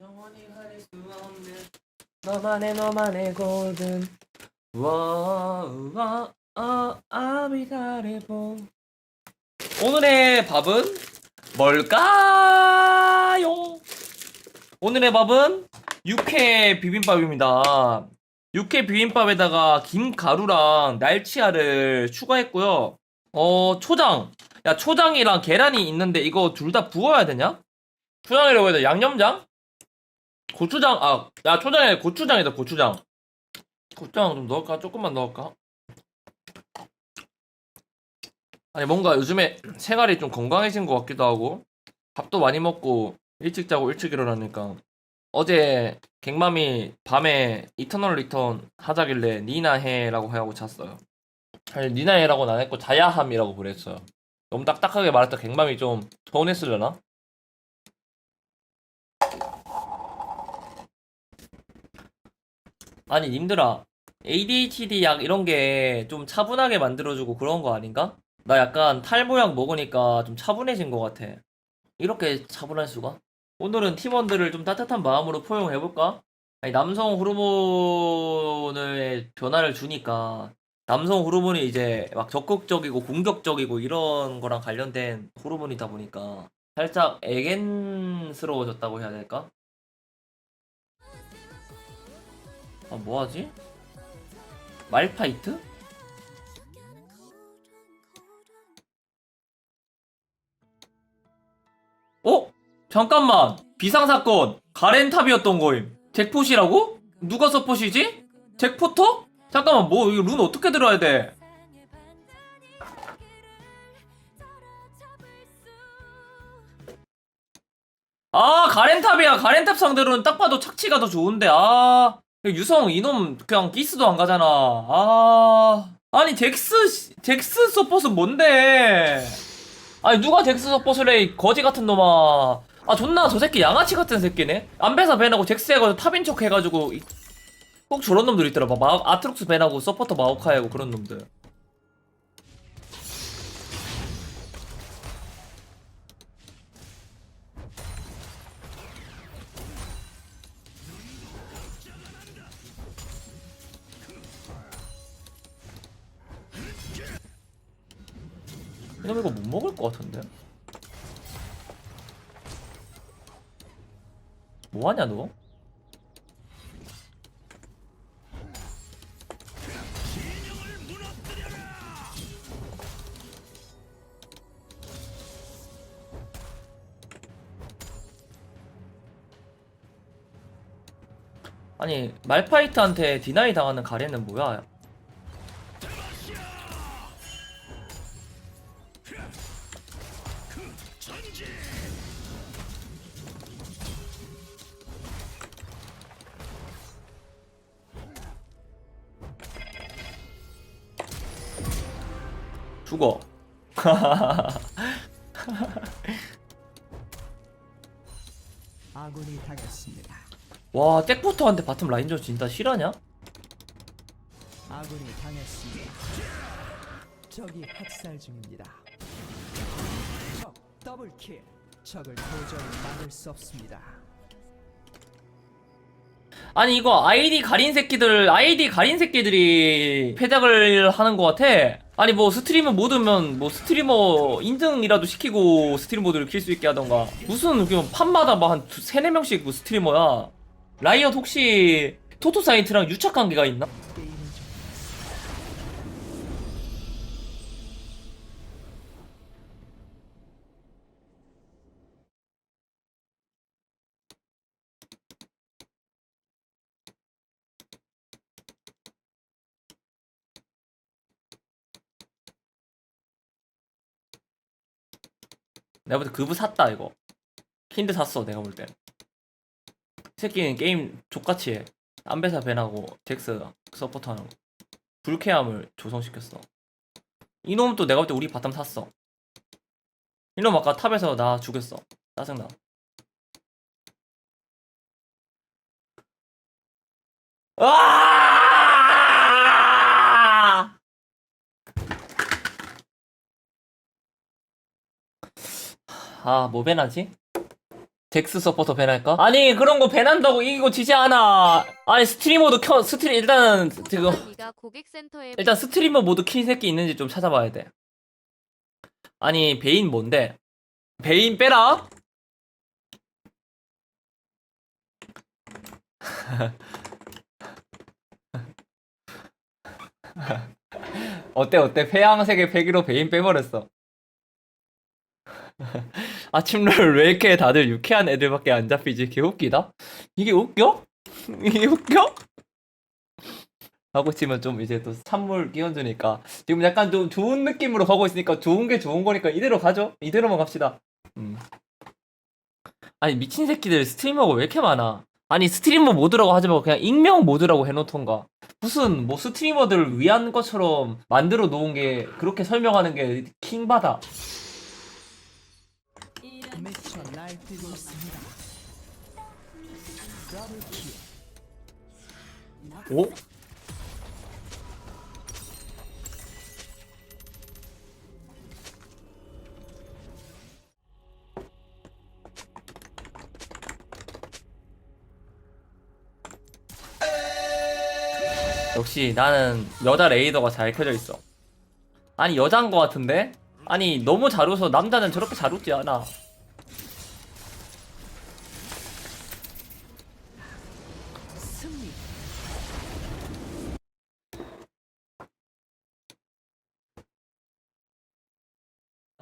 영원히 가릴 수 없는 너만의 너만의 골든 와와 어 아비다레보 오늘의 밥은 뭘까요? 오늘의 밥은 육회 비빔밥입니다. 육회 비빔밥에다가 김가루랑 날치알을 추가했고요. 어 초장 야 초장이랑 계란이 있는데 이거 둘 다 부어야 되냐? 초장이라고 해야 돼 양념장? 고추장 아야 아니라 고추장이다 고추장. 고추장 좀 넣을까? 조금만 넣을까? 아니 뭔가 요즘에 생활이 좀 건강해진 것 같기도 하고 밥도 많이 먹고 일찍 자고 일찍 일어나니까. 어제 갱맘이 밤에 이터널 리턴 하자길래 니나해라고 하고 잤어요. 아니 니나해라고는 안 했고 자야함이라고 그랬어요. 너무 딱딱하게 말했다. 갱맘이 좀 서운했으려나? 아니 님들아 ADHD 약 이런 게 좀 차분하게 만들어주고 그런 거 아닌가? 나 약간 탈모약 먹으니까 좀 차분해진 것 같아 이렇게 차분할 수가? 오늘은 팀원들을 좀 따뜻한 마음으로 포용해볼까? 아니 남성 호르몬의 변화를 주니까 남성 호르몬이 이제 막 적극적이고 공격적이고 이런 거랑 관련된 호르몬이다 보니까 살짝 애견스러워졌다고 해야 될까? 아 뭐하지? 말파이트? 어? 잠깐만 비상사건 가렌탑이었던 거임 잭폿이라고? 누가 서폿이지? 잭포터? 잠깐만 뭐 이거 룬 어떻게 들어야 돼? 아 가렌탑이야 가렌탑 상대로는 딱 봐도 착취가 더 좋은데 아 유성 이놈 그냥 기스도 안 가잖아. 아 아니 잭스 잭스 서폿은 뭔데? 아니 누가 잭스 서폿을 해 이 거지 같은 놈아. 아 존나 저 새끼 양아치 같은 새끼네? 안배사 밴하고 잭스 해가지고 탑인 척 해가지고 이- 꼭 저런 놈들 있더라. 막 마- 아트록스 밴하고 서포터 마오카이하고 그런 놈들 이놈 이거 못 먹을 것 같은데 뭐하냐 너? 아니 말파이트한테 디나이 당하는 가래는 뭐야? 죽어. 아군이 당했습니다. 와, 잭포터한테 바텀 라인전 진짜 실화냐? 아군이 당했습니다. 적이 학살 중입니다. 적 더블킬. 적을 도저히 막을 수 없습니다. 아니 이거 아이디 가린 새끼들 아이디 가린 새끼들이 패작을 하는 것 같아. 아니 뭐 스트리머 모드면 뭐 스트리머 인증이라도 시키고 스트리머 모드를 킬 수 있게 하던가 무슨 판마다 뭐한 세네 명씩 뭐 스트리머야. 라이엇 혹시 토토 사이트랑 유착 관계가 있나? 내가 볼 때 그브 샀다 이거. 킨드 샀어 내가 볼 때. 이 새끼는 게임 족같이 해. 안배사 벤하고 잭스 서포터하는 거. 불쾌함을 조성시켰어. 이놈 또 내가 볼 때 우리 바텀 샀어. 이놈 아까 탑에서 나 죽였어. 짜증나. 아! 아, 뭐 배나지? 덱스 서포터 밴할까? 아니 그런 거 밴한다고 이기고 지지 않아 아니 스트리머도 켜 스트리 일단은 지금 네가 고객센터에 일단 스트리머 모드 킨 새끼 있는지 좀 찾아봐야 돼 아니 베인 뭔데? 베인 빼라? 어때 어때 폐양색의 패기로 베인 빼버렸어 아침 롤 왜 이렇게 다들 유쾌한 애들밖에 안 잡히지? 개 웃기다. 이게 웃겨? 이게 웃겨? 하고 치면 좀 이제 또 찬물 끼얹으니까 지금 약간 좀 좋은 느낌으로 가고 있으니까 좋은 게 좋은 거니까 이대로 가죠. 이대로만 갑시다. 음. 아니 미친 새끼들 스트리머가 왜 이렇게 많아? 아니 스트리머 모드라고 하지 말고 그냥 익명 모드라고 해놓던가. 무슨 뭐 스트리머들을 위한 것처럼 만들어 놓은 게 그렇게 설명하는 게 킹받아 미쳐 날뛰고 있습니다. 더블 킬. 오? 역시 나는 여자 레이더가 잘 켜져 있어. 아니 여자인 것 같은데? 아니 너무 잘 웃어 남자는 저렇게 잘 웃지 않아.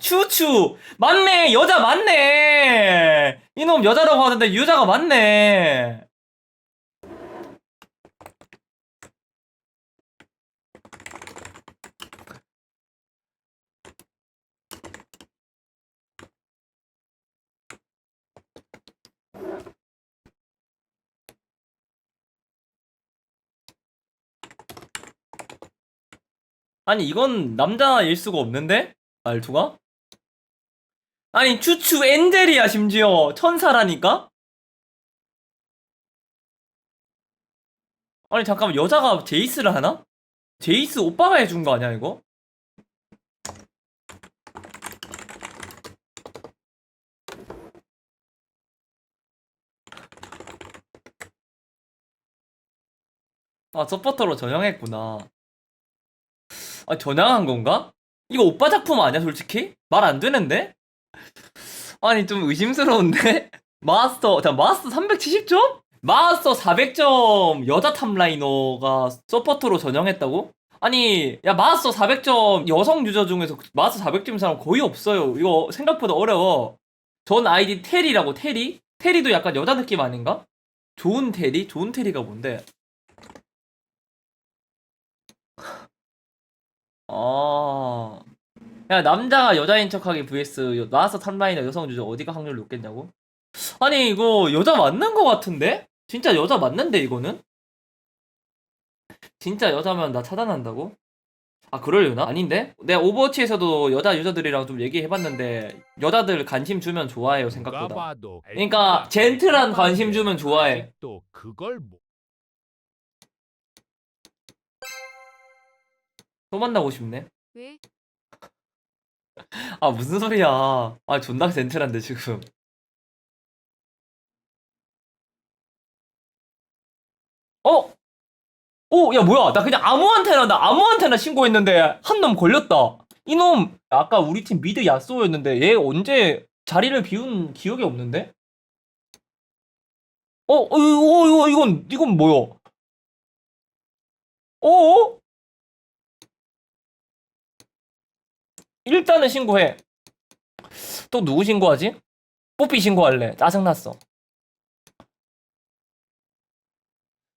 추추 맞네 여자 맞네 이놈 여자라고 하는데 여자가 맞네 아니 이건 남자일 수가 없는데 말투가? 아니 추추 엔젤이야 심지어 천사라니까? 아니 잠깐만 여자가 제이스를 하나? 제이스 오빠가 해준 거 아니야 이거? 아 서포터로 전향했구나 아 전향한 건가? 이거 오빠 작품 아니야 솔직히? 말 안 되는데? 아니 좀 의심스러운데? 마스터 자 마스터 370점? 마스터 400점 여자 탑라이너가 서포터로 전형했다고? 아니 야 마스터 400점 여성 유저 중에서 마스터 400점 사람 거의 없어요 이거 생각보다 어려워 전 아이디 테리라고 테리? 테리도 약간 여자 느낌 아닌가? 좋은 테리? 좋은 테리가 뭔데? 아. 야, 남자가 여자인 척하기 vs 여- 마스터 탑라이너 여성 유저 어디가 확률 높겠냐고? 아니, 이거 여자 맞는 거 같은데? 진짜 여자 맞는데, 이거는? 진짜 여자면 나 차단한다고? 아, 그러려나? 아닌데? 내가 오버워치에서도 여자 유저들이랑 좀 얘기해봤는데, 여자들 관심 주면 좋아해요, 생각보다. 그러니까 젠틀한 관심 주면 좋아해. 또 그걸 뭐 또 만나고 싶네. 왜 아, 무슨 소리야. 아, 존나 젠틀한데, 지금. 어? 오, 야, 뭐야. 나 그냥 아무한테나, 나 아무한테나 신고했는데, 한 놈 걸렸다. 이놈, 아까 우리 팀 미드 야쏘였는데, 얘 언제 자리를 비운 기억이 없는데? 어, 어, 이거, 이거, 이건, 이건 뭐야? 어? 일단은 신고해. 또 누구 신고하지? 뽀삐 신고할래. 짜증났어.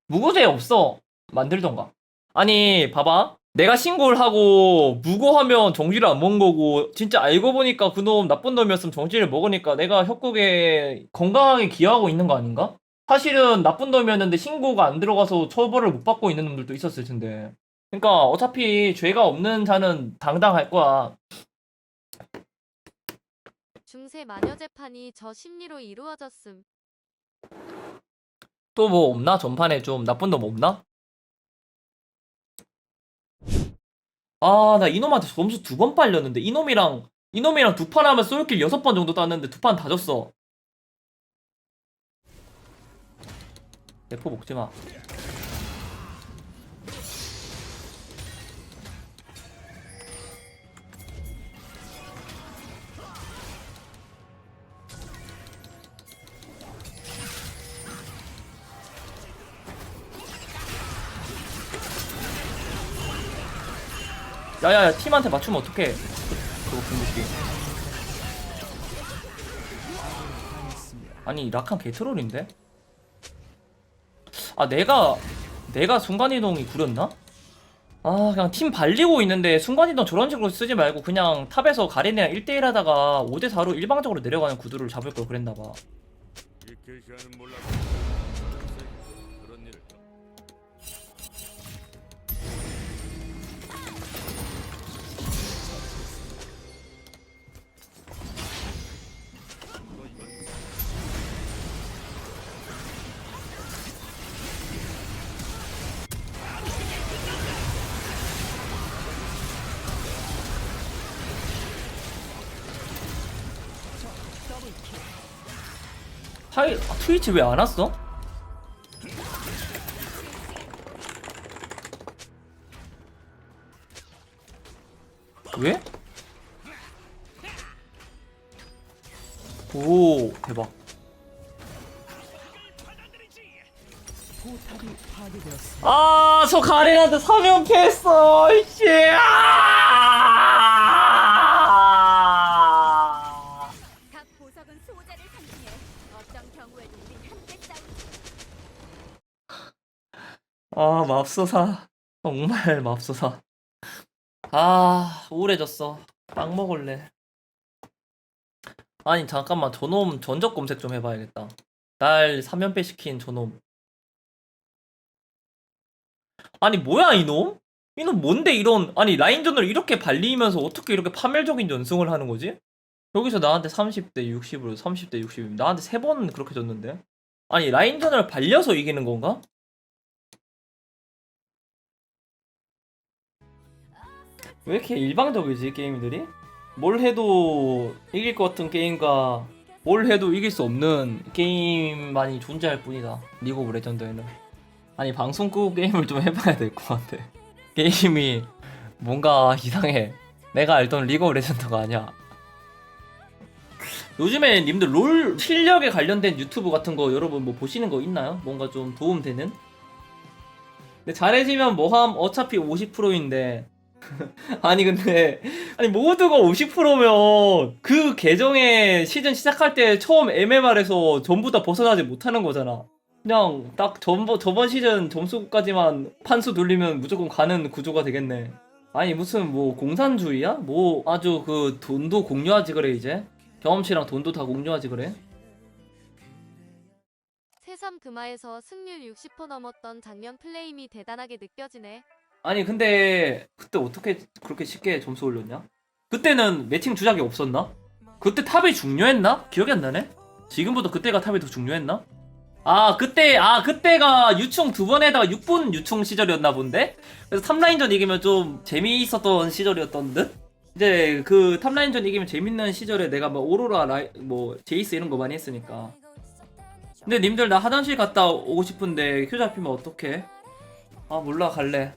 무고죄 없어. 만들던가. 아니, 봐봐. 내가 신고를 하고 무고하면 정지를 안 먹은 거고 진짜 알고 보니까 그놈 나쁜 놈이었으면 정지를 먹으니까 내가 협곡에 건강하게 기여하고 있는 거 아닌가? 사실은 나쁜 놈이었는데 신고가 안 들어가서 처벌을 못 받고 있는 놈들도 있었을 텐데. 그러니까 어차피 죄가 없는 자는 당당할 거야. 중세 마녀 재판이 저 심리로 이루어졌음. 또 뭐 없나? 전판에 좀 나쁜 놈 없나? 아, 나 이놈한테 점수 두 번 빨렸는데 이놈이랑 이놈이랑 두 판 하면 솔킬 여섯 번 정도 땄는데 두 판 다 졌어. 대포 먹지 마 야야야 팀한테 맞추면 어떡해 그거 궁극기 아니 라칸 개트롤인데? 아 내가 내가 순간이동이 구렸나? 아 그냥 팀 발리고 있는데 순간이동 저런 식으로 쓰지 말고 그냥 탑에서 가린이랑 1대1 하다가 5대4로 일방적으로 내려가는 구도를 잡을 걸 그랬나봐 하이 아, 트위치 왜 안 왔어? 왜? 오 대박 포탑이 파괴되었습니다. 아저 가린한테 사면 패했어 이씨 아! 아 맙소사. 정말 맙소사. 아 우울해졌어. 빵 먹을래. 아니 잠깐만. 저놈 전적 검색 좀 해봐야겠다. 날 3연패 시킨 저놈. 아니 뭐야 이놈? 이놈 뭔데 이런 아니 라인전을 이렇게 발리면서 어떻게 이렇게 파멸적인 연승을 하는 거지? 여기서 나한테 30대 60으로 30대 60 나한테 세 번 그렇게 졌는데? 아니 라인전을 발려서 이기는 건가? 왜 이렇게 일방적이지 게임들이? 뭘 해도 이길 것 같은 게임과 뭘 해도 이길 수 없는 게임만이 존재할 뿐이다 리그 오브 레전드에는 아니 방송 끄고 게임을 좀 해봐야 될 것 같아 게임이 뭔가 이상해 내가 알던 리그 오브 레전드가 아니야 요즘에 님들 롤 실력에 관련된 유튜브 같은 거 여러분 뭐 보시는 거 있나요? 뭔가 좀 도움되는? 근데 잘해지면 뭐함 어차피 50%인데 아니 근데 아니 모두가 50%면 그 계정의 시즌 시작할 때 처음 MMR에서 전부 다 벗어나지 못하는 거잖아. 그냥 딱 전번 저번 시즌 점수까지만 판수 돌리면 무조건 가는 구조가 되겠네. 아니 무슨 뭐 공산주의야? 뭐 아주 그 돈도 공유하지 그래 이제 경험치랑 돈도 다 공유하지 그래. 새삼 금화에서 승률 60% 넘었던 장면 플레임이 대단하게 느껴지네. 아니 근데 그때 어떻게 그렇게 쉽게 점수 올렸냐? 그때는 매칭 주작이 없었나? 그때 탑이 중요했나? 기억이 안 나네? 지금보다 그때가 탑이 더 중요했나? 아 그때 아 그때가 유충 두 번에다가 6분 유충 시절이었나 본데? 그래서 탑라인전 이기면 좀 재미있었던 시절이었던 듯? 이제 그 탑라인전 이기면 재밌는 시절에 내가 뭐 오로라 라이 뭐 제이스 이런 거 많이 했으니까 근데 님들 나 화장실 갔다 오고 싶은데 큐 잡히면 어떡해? 아 몰라 갈래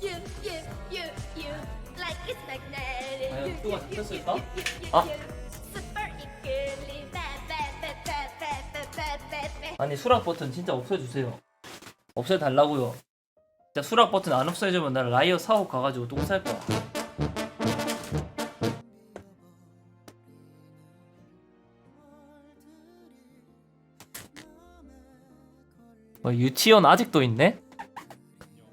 You, you, you, you Like it's magnetic 과연 You, 뚜가 you, 잡혔을까? you, you, you, 아. you. Super. 아니 수락 버튼 진짜 없애주세요. 없애달라고요. 진짜 수락 버튼 안 없애주면 나 라이어 사옥 가가지고 똥쌀 거야. 어, 유치원 아직도 있네?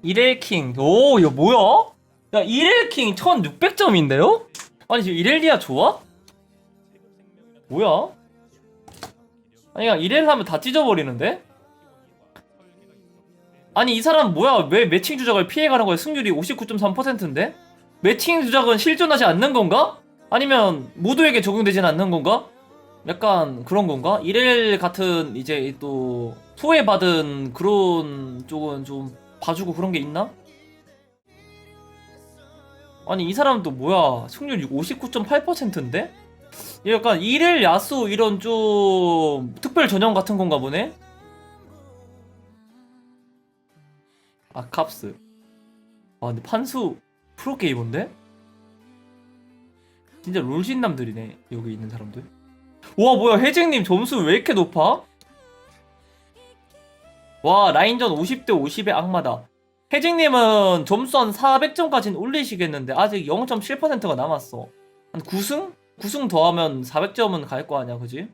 이렐킹 오 이거 뭐야? 야 이렐킹 1600점인데요? 아니 지금 이렐리아 좋아? 뭐야? 아니 그냥 이렐 하면 다 찢어버리는데? 아니 이 사람 뭐야 왜 매칭 주작을 피해가는 거야 승률이 59.3%인데? 매칭 주작은 실존하지 않는 건가? 아니면 모두에게 적용되진 않는 건가? 약간 그런 건가? 이렐 같은 이제 또 소외받은 그런 쪽은 좀 봐주고 그런 게 있나? 아니 이 사람도 뭐야 승률 59.8%인데? 약간 일일 야수 이런 좀 특별 전형 같은 건가 보네? 아 캅스 아 근데 판수 프로게이머인데? 진짜 롤신남들이네 여기 있는 사람들 와 뭐야 혜쟁님 점수 왜 이렇게 높아? 와 라인전 50대 50의 악마다 혜쟁님은 점수 한 400점까지는 올리시겠는데 아직 0.7%가 남았어 한 9승? 9승 더하면 400점은 갈 거 아니야 그지?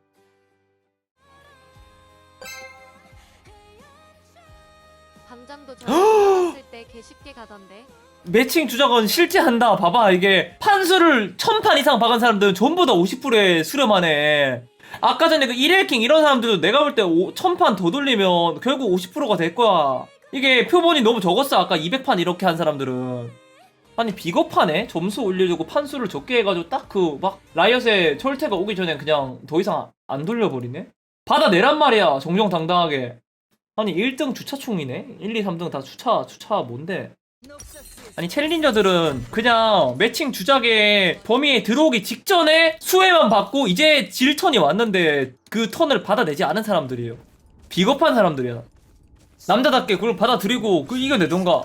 방장도 저를 봤을 때개 쉽게 가던데. 매칭 주작은 실제 한다. 봐봐 이게 판수를 천판 이상 박은 사람들은 전부 다 50%의 수렴하네. 아까 전에 그 1일킹 이런 사람들도 내가 볼 때 천판 더 돌리면 결국 50%가 될 거야. 이게 표본이 너무 적었어. 아까 200판 이렇게 한 사람들은. 아니 비겁하네. 점수 올려주고 판수를 적게 해가지고 딱 그 막 라이엇의 철퇴가 오기 전에 그냥 더 이상 안 돌려버리네. 받아내란 말이야. 정정당당하게. 아니 1등 주차충이네. 1, 2, 3등 다 주차 주차 뭔데? 아니 챌린저들은 그냥 매칭 주작의 범위에 들어오기 직전에 수혜만 받고 이제 질 턴이 왔는데 그 턴을 받아내지 않은 사람들이에요. 비겁한 사람들이야. 남자답게 그걸 받아들이고 그 이겨내던가.